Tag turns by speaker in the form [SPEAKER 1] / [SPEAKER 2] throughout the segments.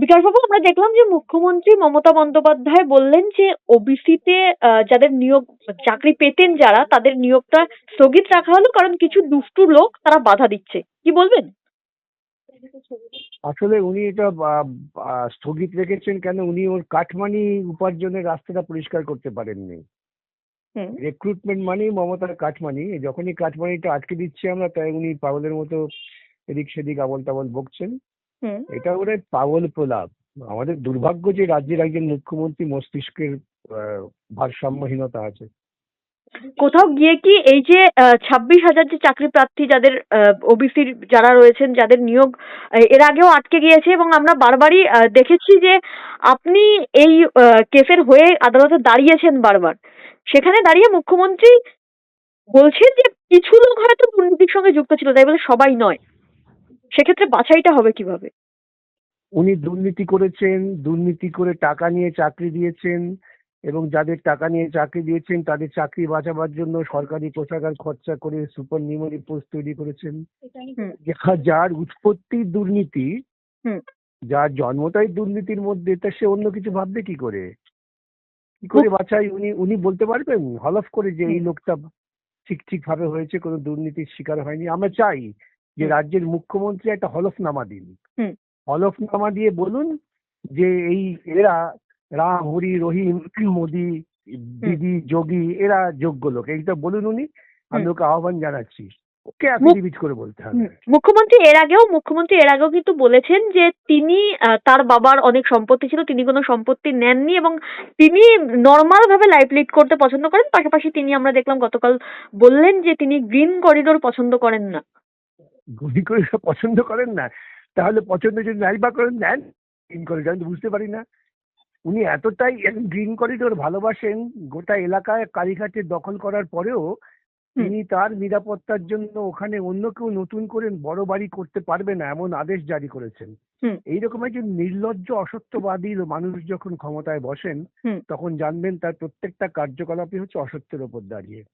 [SPEAKER 1] বিকাশবাবু আমরা দেখলাম যে মুখ্যমন্ত্রী মমতা বন্দ্যোপাধ্যায় বললেন যে ওবিসিতে যাদের নিয়োগ চাকরি পেতেন যারা তাদের নিয়োগটা স্থগিত রাখা হলো কারণ কিছু দুষ্টু লোক তারা বাধা দিচ্ছে। কি বলবেন?
[SPEAKER 2] আসলে উনি এটা স্থগিত রেখেছেন কেন? উনি ওর কাঠমানি উপার্জনের রাস্তাটা পরিষ্কার করতে পারেননি। রিক্রুটমেন্ট মানেই মমতার কাঠমানি যখনই কাঠমানিটা আটকে দিচ্ছি আমরা তাই উনি পাগলের মতো এদিক সেদিক আবল তাবল বকছেন। এটা ওরা পাগল প্রলাপ। আমাদের দুর্ভাগ্য যে রাজ্যের একজন মুখ্যমন্ত্রী মস্তিষ্কের ভারসাম্যহীনতা আছে।
[SPEAKER 1] কোথাও গিয়ে কি এই যে ছাব্বিশ হাজার যে চাকরি প্রার্থী যাদের ওবিসির যারা রয়েছেন যাদের নিয়োগ এর আগেও আটকে গিয়েছে এবং আমরা বারবারই দেখেছি যে আপনি এই কেসের হয়ে আদালতে দাঁড়িয়েছেন বারবার। সেখানে দাঁড়িয়ে মুখ্যমন্ত্রী বলছেন যে কিছু লোক হয়তো দুর্নীতির সঙ্গে যুক্ত ছিল তাই বলে সবাই নয়। সেক্ষেত্রে বাছাইটা হবে কীভাবে?
[SPEAKER 2] উনি দুর্নীতি করেছেন দুর্নীতি করে টাকা নিয়ে চাকরি দিয়েছেন এবং যাদের টাকা নিয়ে চাকরি দিয়েছেন তাদের চাকরি বাঁচাবার জন্য সরকারি কোষাগার খরচা করে সুপার নিউমারি পোস্ট তৈরি করেছেন। যার উৎপত্তি দুর্নীতি যার জন্মটাই দুর্নীতির মধ্যে তা সে অন্য কিছু ভাববে কি করে? কি করে বাছাই? উনি উনি বলতে পারবেন? হলফ করে যে এই লোকটা ঠিক ঠিক ভাবে হয়েছে কোনো দুর্নীতির শিকার হয়নি। আমরা চাই যে রাজ্যের মুখ্যমন্ত্রী একটা হলফনামা দিন। হলফনামা দিয়ে বলুন যে এই এরা রাম হরি রহিম মোদি দিদি যোগী এরা যোগ্য লোক। এইটা বলুন উনি আমি ওকে আহ্বান জানাচ্ছি। ওকে অ্যাফিডেভিট করে বলতে হবে।
[SPEAKER 1] মুখ্যমন্ত্রী এর আগেও মুখ্যমন্ত্রী এর আগেও কিন্তু বলেছেন যে তিনি তার বাবার অনেক সম্পত্তি ছিল তিনি কোনো সম্পত্তি নেননি এবং তিনি নর্মাল ভাবে লাইফ লিড করতে পছন্দ করেন। পাশাপাশি তিনি আমরা দেখলাম গতকাল বললেন যে তিনি গ্রিন করিডোর পছন্দ করেন না।
[SPEAKER 2] গুলি করে পছন্দ করেন না। তাহলে পছন্দ যদি নাই বা করেন নেন। গ্রিন করিডোর আমি তো বুঝতে পারি না। উনি এতটাই গ্রিন করিডোর ভালোবাসেন গোটা এলাকায় কালীঘাটে দখল করার পরেও তিনি তার নিরাপত্তার জন্য ওখানে অন্য কেউ নতুন করে বড় বাড়ি করতে পারবে না এমন আদেশ জারি করেছেন। এইরকম একজন নির্লজ্জ অসত্যবাদী মানুষ যখন ক্ষমতায় বসেন তখন জানবেন তার প্রত্যেকটা কার্যকলাপই হচ্ছে অসত্যের ওপর দাঁড়িয়ে।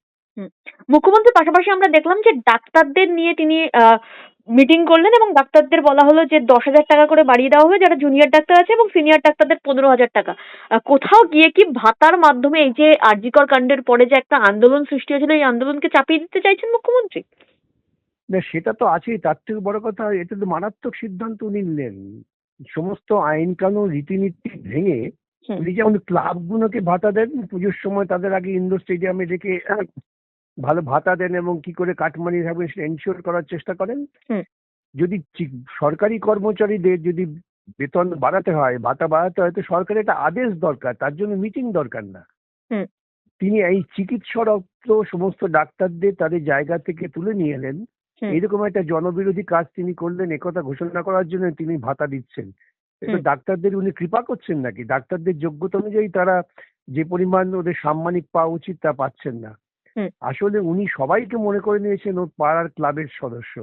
[SPEAKER 1] মুখ্যমন্ত্রীর পাশাপাশি আমরা দেখলাম যে ডাক্তারদের নিয়ে তিনি মিটিং করলেন এবং ডাক্তারদের বলা হলো যে দশ হাজার টাকা করে বাড়িয়ে দেওয়া হবে যারা জুনিয়র ডাক্তার আছে এবং সিনিয়র ডাক্তারদের পনেরো হাজার টাকা। কোথাও গিয়ে কি ভাতার মাধ্যমে এই যে আরজিকর কাণ্ডের পরে যে একটা আন্দোলন সৃষ্টি হয়েছিল এই আন্দোলনকে চাপিয়ে দিতে চাইছেন মুখ্যমন্ত্রী?
[SPEAKER 2] না সেটা তো আছেই। তার থেকে বড় কথা এটা তো মারাত্মক সিদ্ধান্ত উনি নিলেন। সমস্ত আইন কানুন রীতিনীতি ভেঙে উনি যেমন ক্লাবগুলোকে ভাতা দেন পুজোর সময় তাদের আগে ইন্ডোর স্টেডিয়ামে আহ, ভালো ভাতা দেন এবং কি করে কাটমানি থাকবে সেটা এনশিওর করার চেষ্টা করেন। যদি সরকারি কর্মচারীদের যদি বেতন বাড়াতে হয় ভাতা বাড়াতে হয় তো সরকারের একটা আদেশ দরকার তার জন্য মিটিং দরকার না। তিনি এই চিকিৎসরত্ব সমস্ত ডাক্তারদের তাদের জায়গা থেকে তুলে নিয়ে এলেন। এরকম একটা জনবিরোধী কাজ তিনি করলেন একথা ঘোষণা করার জন্য তিনি ভাতা দিচ্ছেন। এটা ডাক্তারদের উনি কৃপা করছেন নাকি? ডাক্তারদের যোগ্যতা অনুযায়ী তারা যে পরিমাণ ওদের সাম্মানিক পাওয়া উচিত তা পাচ্ছেন না। আসলে উনি সবাইকে মনে করে নিয়েছেন ওর পাড়ার ক্লাবের সদস্য।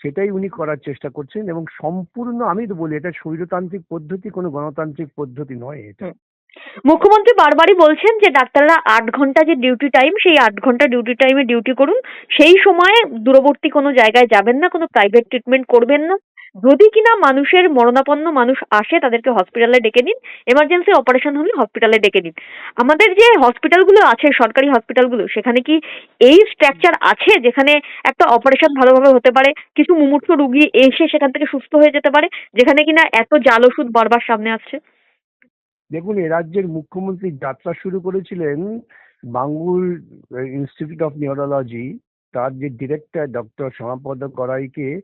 [SPEAKER 2] সেটাই উনি করার চেষ্টা করছেন এবং সম্পূর্ণ আমি তো বলি এটা স্বৈরতান্ত্রিক পদ্ধতি কোনো গণতান্ত্রিক পদ্ধতি নয় এটা।
[SPEAKER 1] মুখ্যমন্ত্রী বারবারই বলছেন যে ডাক্তাররা আট ঘণ্টা যে ডিউটি টাইম সেই আট ঘণ্টা ডিউটি টাইমে ডিউটি করুন। সেই সময়ে দূরবর্তী কোনো জায়গায় যাবেন না কোনো প্রাইভেট ট্রিটমেন্ট করবেন না। যদি কিনা মানুষের মরণাপন্ন মানুষ আসে, তাদেরকে হসপিটালে ডেকে নিন। এমার্জেন্সি অপারেশন হলে হসপিটালে ডেকে নিন। আমাদের যে হসপিটালগুলো আছে, সরকারি হসপিটালগুলো সেখানে কি এই স্ট্রাকচার আছে যেখানে একটা অপারেশন ভালোভাবে হতে পারে? কিছু মুমূর্ষ রুগী এসে সেখান থেকে সুস্থ হয়ে যেতে পারে? যেখানে কিনা এত জাল ওষুধ বারবার সামনে আসছে?
[SPEAKER 2] দেখুন, এ রাজ্যের মুখ্যমন্ত্রী যাত্রা শুরু করেছিলেন বাঙ্গুর ইনস্টিটিউট অফ নিউরোলজি তার যে ডিরেক্টর ডক্টর শ্যামাপদ গড়াইকে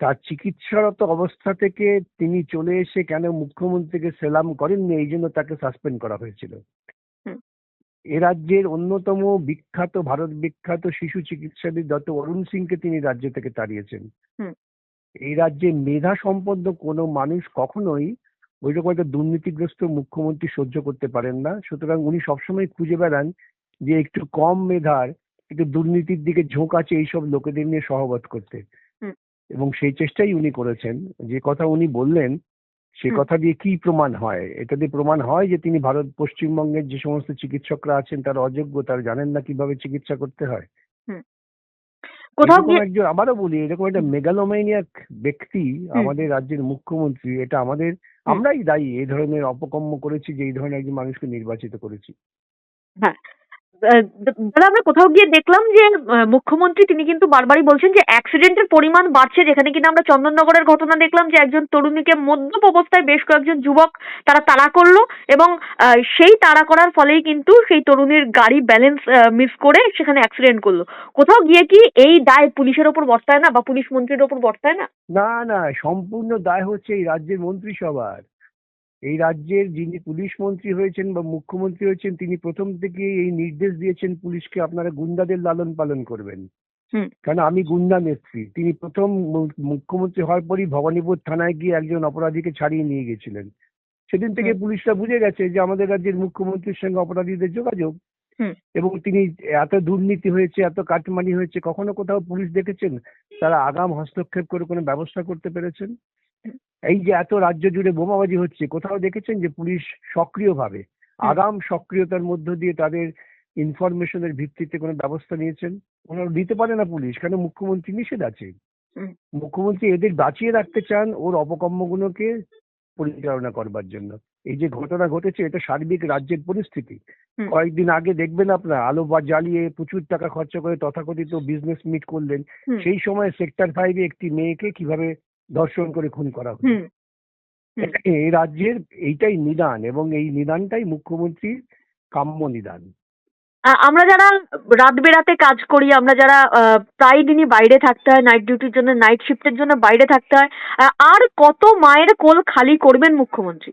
[SPEAKER 2] তার চিকিৎসারত অবস্থা থেকে তিনি চলে এসে কেন মুখ্যমন্ত্রীকে সেলাম করেননি? এই জন্য তাকে সাসপেন্ড করা হয়েছিল। এ রাজ্যের অন্যতম বিখ্যাত ভারত বিখ্যাত শিশু চিকিৎসাবিদ ডক্টর অরুণ সিংকে তিনি রাজ্য থেকে তাড়িয়েছেন। এই রাজ্যে মেধা সম্পন্ন কোনো মানুষ কখনোই ওই রকম একটা দুর্নীতিগ্রস্ত মুখ্যমন্ত্রী সহ্য করতে পারেন না। সুতরাং উনি সবসময় খুঁজে বেড়ান যে একটু কম মেধার একটু দুর্নীতির দিকে ঝোঁক আছে এইসব লোকেদের নিয়ে সহবত করতে। এবং সেই চেষ্টাই উনি করেছেন। যে কথা উনি বললেন সে কথা দিয়ে কি প্রমাণ হয়? এটা দিয়ে প্রমাণ হয় যে তিনি ভারত পশ্চিমবঙ্গের যে সমস্ত চিকিৎসকরা আছেন তারা অযোগ্য তারা জানেন না কীভাবে চিকিৎসা করতে হয়।
[SPEAKER 1] কোথাও
[SPEAKER 2] একজন আবারও বলি এরকম একটা মেগালোমাইনিয়াক ব্যক্তি আমাদের রাজ্যের মুখ্যমন্ত্রী এটা আমাদের আমরাই দায়ী। এই ধরনের অপকর্ম করেছি যে এই ধরনের একজন মানুষকে নির্বাচিত করেছি।
[SPEAKER 1] হ্যাঁ। দাদা আমরা কোথাও গিয়ে দেখলাম যে মুখ্যমন্ত্রী তিনি কিন্তু বারবারই বলছেন যে অ্যাক্সিডেন্টের পরিমাণ বাড়ছে। যেখানে কিনা আমরা চন্দননগরের ঘটনা দেখলাম যে একজন তরুণীকে মদ্যপ অবস্থায় বেশ কয়েকজন যুবক তারা তাড়া করল এবং সেই তাড়া করার ফলেই কিন্তু সেই তরুণীর গাড়ি ব্যালেন্স মিস করে সেখানে অ্যাক্সিডেন্ট করল। কোথাও গিয়ে কি এই দায় পুলিশের ওপর বর্তায় না বা পুলিশ মন্ত্রীর ওপর বর্তায় না?
[SPEAKER 2] না না, সম্পূর্ণ দায় হচ্ছে এই রাজ্যের মন্ত্রিসভার। এই রাজ্যের যিনি পুলিশ মন্ত্রী হয়েছেন বা মুখ্যমন্ত্রী হয়েছেন তিনি প্রথম থেকে এই নির্দেশ দিয়েছেন পুলিশকে আপনারা গুন্ডাদের লালন পালন করবেন। কারণ আমি গুন্ডা নেত্রী। তিনি প্রথম মুখ্যমন্ত্রী হওয়ার পরই ভবানীপুর থানায় গিয়ে একজন অপরাধীকে ছাড়িয়ে নিয়ে গেছিলেন। সেদিন থেকে পুলিশরা বুঝে গেছে যে আমাদের রাজ্যের মুখ্যমন্ত্রীর সঙ্গে অপরাধীদের যোগাযোগ। এবং তিনি এত দুর্নীতি হয়েছে এত কাটমানি হয়েছে কখনো কোথাও পুলিশ দেখেছেন? তারা আগাম হস্তক্ষেপ করে কোনো ব্যবস্থা করতে পেরেছেন? এই যে এত রাজ্য জুড়ে বোমাবাজি হচ্ছে কোথাও দেখেছেন যে পুলিশ সক্রিয়ভাবে আগাম সক্রিয়তার মধ্য দিয়ে তাদের ইনফরমেশনের ভিত্তিতে কোনো ব্যবস্থা নিয়েছেন? ওনারা দিতে পারে না পুলিশ কেন মুখ্যমন্ত্রী নিষেধ আছে? মুখ্যমন্ত্রী এদের বাঁচিয়ে রাখতে চান ওর অপকর্মগুলোকে পরিচালনা করবার জন্য। এই যে ঘটনা ঘটেছে এটা সার্বিক রাজ্যের পরিস্থিতি। কয়েকদিন আগে দেখবেন আপনার আলো বা জ্বালিয়ে প্রচুর টাকা খরচা করে তথাকথিত বিজনেস মিট করলেন। সেই সময় সেক্টর ফাইভে একটি মেয়েকে কীভাবে ধর্ষণ করে খুন করা হলো। এই রাজ্যের এইটাই নিদান এবং এই নিদানটাই মুখ্যমন্ত্রীর কাম্য নিদান।
[SPEAKER 1] আমরা যারা রাত বেড়াতে কাজ করি আমরা যারা প্রায় দিনই বাইরে থাকতে হয় নাইট ডিউটির জন্য নাইট শিফটের জন্য বাইরে থাকতে হয় আর কত মায়ের কোল খালি করবেন মুখ্যমন্ত্রী?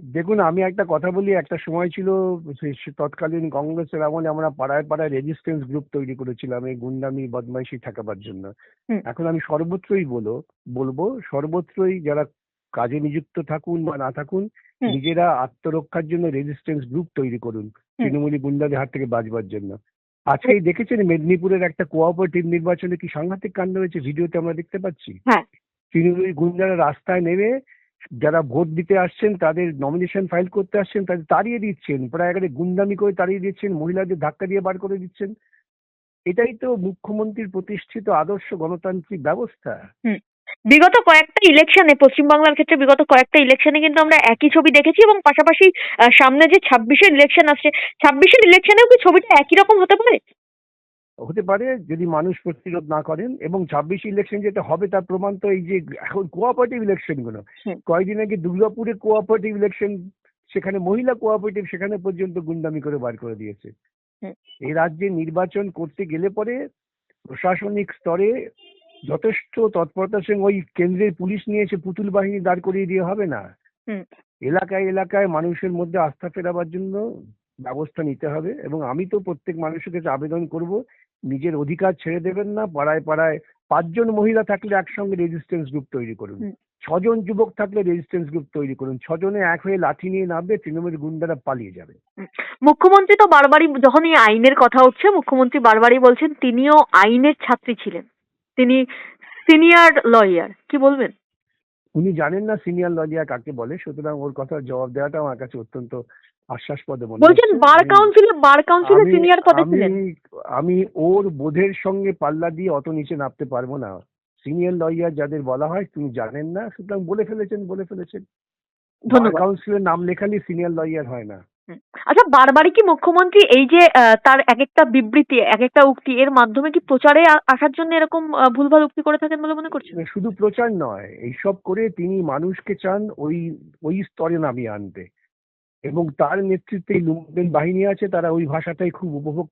[SPEAKER 2] দেখুন আমি একটা কথা বলি একটা সময় ছিল তৎকালীন কংগ্রেসের আমলে আমরা পাড়ায় পাড়ায় রেজিস্ট্যান্স গ্রুপ তৈরি করেছিলাম এই গুন্ডামি বদমাইশি ঠেকাবার জন্য। এখন আমি সর্বত্রই বলো বলব সর্বত্রই যারা কাজে নিযুক্ত থাকুন বা না থাকুন নিজেরা আত্মরক্ষার জন্য রেজিস্ট্যান্স গ্রুপ তৈরি করুন তৃণমূলী গুন্ডাদের হাত থেকে বাঁচবার জন্য। আজকেই দেখেছেন মেদিনীপুরের একটা কোঅপারেটিভ নির্বাচনে কি সাংঘাতিক কাণ্ড হয়েছে ভিডিওতে আমরা দেখতে পাচ্ছি?
[SPEAKER 1] হ্যাঁ।
[SPEAKER 2] তৃণমূলী গুন্ডারা রাস্তায় নেমে যারা ভোট দিতে আসছেন, তাদের নমিনেশন ফাইল করতে আসছেন, তাদের তাড়িয়ে দিচ্ছেন, প্রায় একেবারে গুন্ডামি করে তাড়িয়ে দিচ্ছেন, মহিলাদের ধাক্কা দিয়ে বার করে দিচ্ছেন। এটাই তো মুখ্যমন্ত্রীর প্রতিষ্ঠিত আদর্শ গণতান্ত্রিক ব্যবস্থা।
[SPEAKER 1] বিগত কয়েকটা ইলেকশনে পশ্চিমবাংলার ক্ষেত্রে বিগত কয়েকটা ইলেকশনে কিন্তু আমরা একই ছবি দেখেছি এবং পাশাপাশি সামনে যে ছাব্বিশের ইলেকশন আসছে, ছাব্বিশের ইলেকশনেও কি ছবিটা একই রকম হতে পারে?
[SPEAKER 2] হতে পারে যদি মানুষ প্রতিরোধ না করেন এবং ছাব্বিশ ইলেকশন যেটা হবে তার প্রমাণ তো এই যে এখন কোঅপারেটিভ
[SPEAKER 1] ইলেকশনগুলো।
[SPEAKER 2] কয়েকদিন আগে দুর্গাপুরে কোঅপারেটিভ ইলেকশন সেখানে মহিলা কোঅপারেটিভ সেখানে পর্যন্ত গুন্ডামি করে বার করে দিয়েছে। এই রাজ্যে নির্বাচন করতে গেলে পরে প্রশাসনিক স্তরে যথেষ্ট তৎপরতার সঙ্গে ওই কেন্দ্রের পুলিশ নিয়ে এসে পুতুল বাহিনী দাঁড় করিয়ে দিয়ে হবে না। এলাকায় এলাকায় মানুষের মধ্যে আস্থা ফেরাবার জন্য ব্যবস্থা নিতে হবে এবং আমি তো প্রত্যেক মানুষের কাছে আবেদন করব নিজের অধিকার ছেড়ে দেবেন না পাড়ায় পাড়ায় পাঁচজন মহিলা থাকলে একসঙ্গে রেজিস্ট্যান্স গ্রুপ তৈরি করুন। ছজন যুবক থাকলে রেজিস্ট্যান্স গ্রুপ তৈরি করুন। ছজনে এক হয়ে লাঠি নিয়ে নামবে তৃণমূল গুন্ডারা পালিয়ে যাবে।
[SPEAKER 1] মুখ্যমন্ত্রী তো বারবারই যখন এই আইনের কথা উঠছে মুখ্যমন্ত্রী বারবারই বলছেন তিনিও আইনের ছাত্রী ছিলেন। তিনি সিনিয়র লয়ার কি বলবেন?
[SPEAKER 2] উনি জানেন না সিনিয়র লজিয়া কাকে বলে সুতরাং ওর কথা জবাব দেওয়াটা আমার কাছে অত্যন্ত আশ্বাসপদে মনে
[SPEAKER 1] বলছেন বার কাউন্সিলে বার কাউন্সিলে সিনিয়র পদে ছিলেন।
[SPEAKER 2] আমি ওর বোধের সঙ্গে পাল্লা দিয়ে অত নিচে নামতে পারব না। সিনিয়র লয়ার যাদের বলা হয় তিনি জানেন না সুতরাং বলে ফেলেছেন বলে ফেলেছেন। কাউন্সিলের নাম লেখালে সিনিয়র লয়ার হয় না।
[SPEAKER 1] আচ্ছা বারবারই কি মুখ্যমন্ত্রী এই যে তার এক একটা বিবৃতি এক একটা উক্তি এর মাধ্যমে কি প্রচারে আসার জন্য এরকম ভুলভাল উক্তি করে থাকেন বলে মনে করছেন?
[SPEAKER 2] শুধু প্রচার নয় এইসব করে তিনি মানুষকে চান ওই ওই স্তরে নামিয়ে আনতে। এবং তার নেতৃত্বে লুম্পেন বাহিনী আছে তারা ওই ভাষাটাই খুব উপভোগ